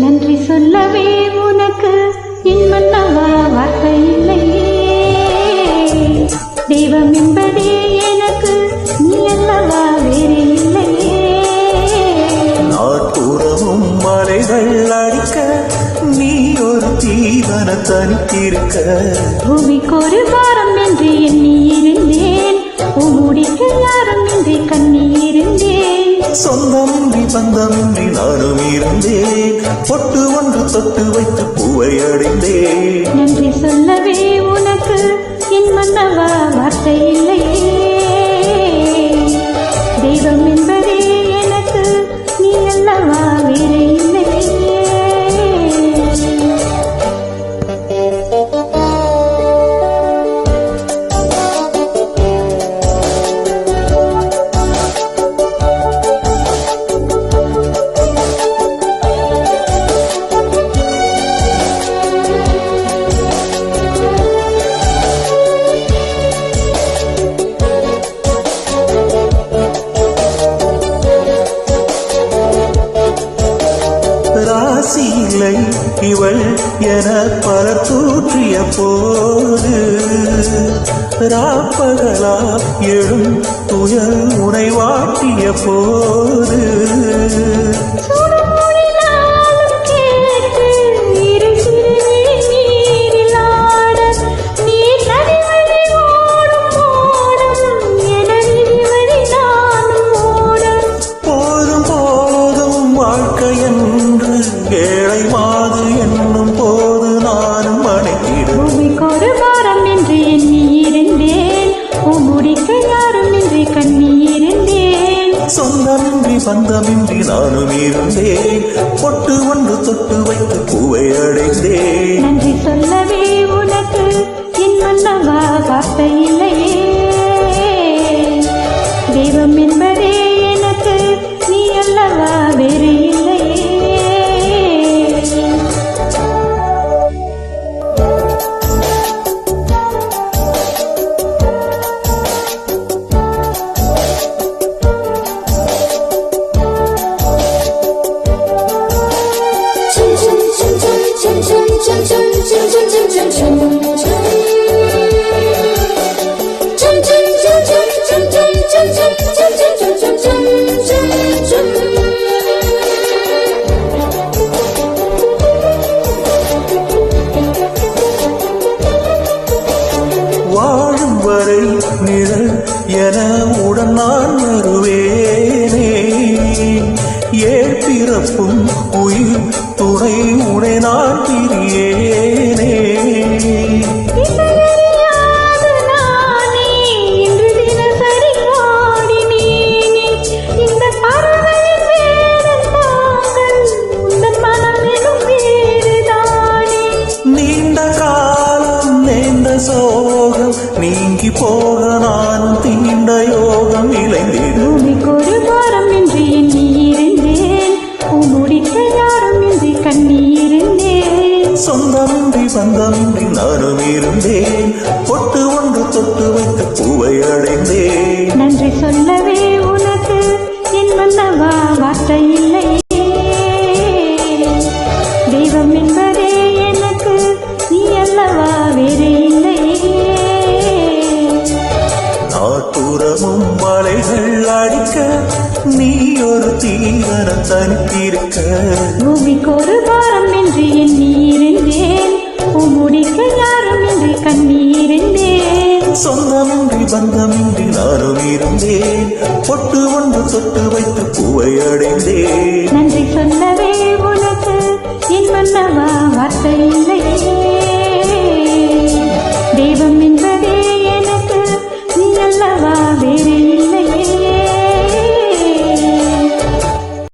நன்றி சொல்லவே உனக்கு இன்மல்லவா வார்த்தை இல்லையே. தெய்வம் என்பதே எனக்கு நீ அல்லவா வேறு இல்லையே. நாட்புறமும் மலைகள் அடிக்க நீ ஒரு தீவன தனித்திருக்க. பூமிக்கு ஒரு பாரம் என்று எண்ணி இருந்தேன். உம்முடிக்கு யாரும் இன்றி கண்ணி இருந்தேன் சொந்தம் பந்தமின்றி நானும் இருந்தேன் பொட்டு ஒன்று தொட்டு வைத்து பூவை அடைந்தேன். நன்றி சொல்லவே உனக்கு என் மன்னவா வார்த்தை இல்லை. ராசி இல்லை இவள் என பல தூற்றிய போது ராப்பகலா எழும் துயர் உனை வாட்டிய போது பந்தமின்றி நானும் இருந்தேன். பொட்டு ஒன்று தொட்டு வைத்து பூவை அடைந்தேன். நன்றி சொல்லவே உனக்கு இன்னும் மன்னவா வார்த்தை இல்லையே. வாழும் வரை நிழல் என உடன் நான் வருவேனே. ஏழ் உயிர் துணை போக நானும் தீண்ட யோகம் இளைந்திடும் பூமிக்கொரு பாரம் என்று எண்ணி இருந்தேன் பூமுடிக்க யாரும் இன்றி கண்ணி இருந்தேன் சொந்தமின்றி பந்தமின்றி நானும் இருந்தேன். பொட்டு ஒன்று தொட்டு வைத்து பூவை அடைந்தேன். நன்றி சொல்லவே உனக்கு என் மன்னவா பொட்டு ஒன்று தொட்டு வைத்து பூவை அடைந்தேன். நன்றி சொல்லவே உனக்கு இன்பம் வார்த்தை இல்லையே